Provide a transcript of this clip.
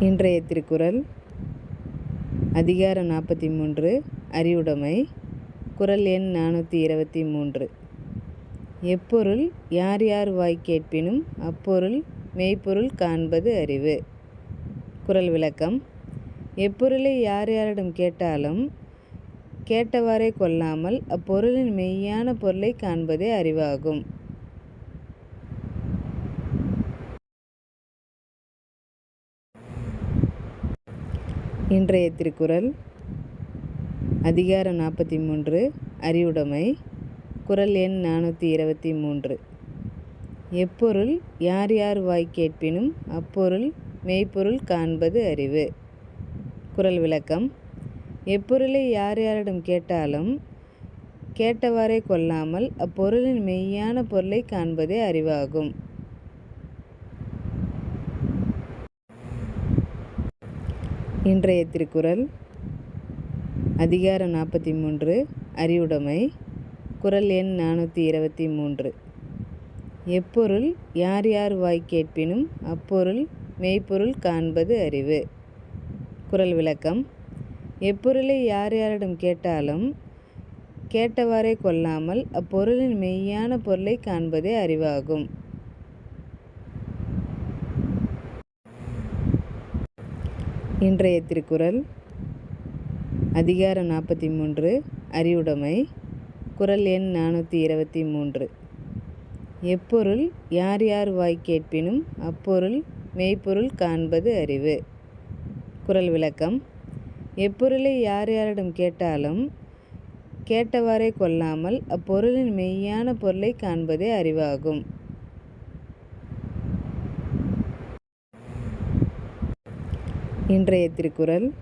இன்றைய திருக்குறள் அதிகாரம் நாற்பத்தி மூன்று அறிவுடைமை குறள் எண் நானூற்றி இருபத்தி மூன்று எப்பொருள் யார் யார் வாய் கேட்பினும் அப்பொருள் மெய்ப்பொருள் காண்பது அறிவு. குறள் விளக்கம் எப்பொருளை யார் யாரிடம் கேட்டாலும் கேட்டவாறே கொள்ளாமல் அப்பொருளின் மெய்யான பொருளை காண்பதே அறிவாகும். இன்றைய திருக்குறள் அதிகாரம் நாற்பத்தி மூன்று அறிவுடைமை குறள் எண் நானூற்றி இருபத்தி மூன்று எப்பொருள் யார் யார் வாய் கேட்பினும் அப்பொருள் மெய்ப்பொருள் காண்பது அறிவு. குறள் விளக்கம் எப்பொருளை யார் யாரிடம் கேட்டாலும் கேட்டவாறே கொள்ளாமல் அப்பொருளின் மெய்யான பொருளை காண்பதே அறிவாகும். இன்றைய திருக்குறள் அதிகாரம் நாற்பத்தி மூன்று அறிவுடைமை குறள் எண் நானூற்றி இருபத்தி மூன்று எப்பொருள் யார் யார் வாய் கேட்பினும் அப்பொருள் மெய்ப்பொருள் காண்பது அறிவு. குறள் விளக்கம் எப்பொருளை யார் யாரிடம் கேட்டாலும் கேட்டவாறே கொள்ளாமல் அப்பொருளின் மெய்யான பொருளை காண்பதே அறிவாகும். இன்றைய திருக்குறள் அதிகாரம் நாற்பத்தி மூன்று அறிவுடைமை குறள் எண் நானூற்றி இருபத்தி மூன்று எப்பொருள் யார் யார் வாய் கேட்பினும் அப்பொருள் மெய்ப்பொருள் காண்பது அறிவு. குறள் விளக்கம் எப்பொருளை யார் யாரிடம் கேட்டாலும் கேட்டவாறே கொள்ளாமல் அப்பொருளின் மெய்யான பொருளை காண்பதே அறிவாகும். இன்றைய திருக்குறள்.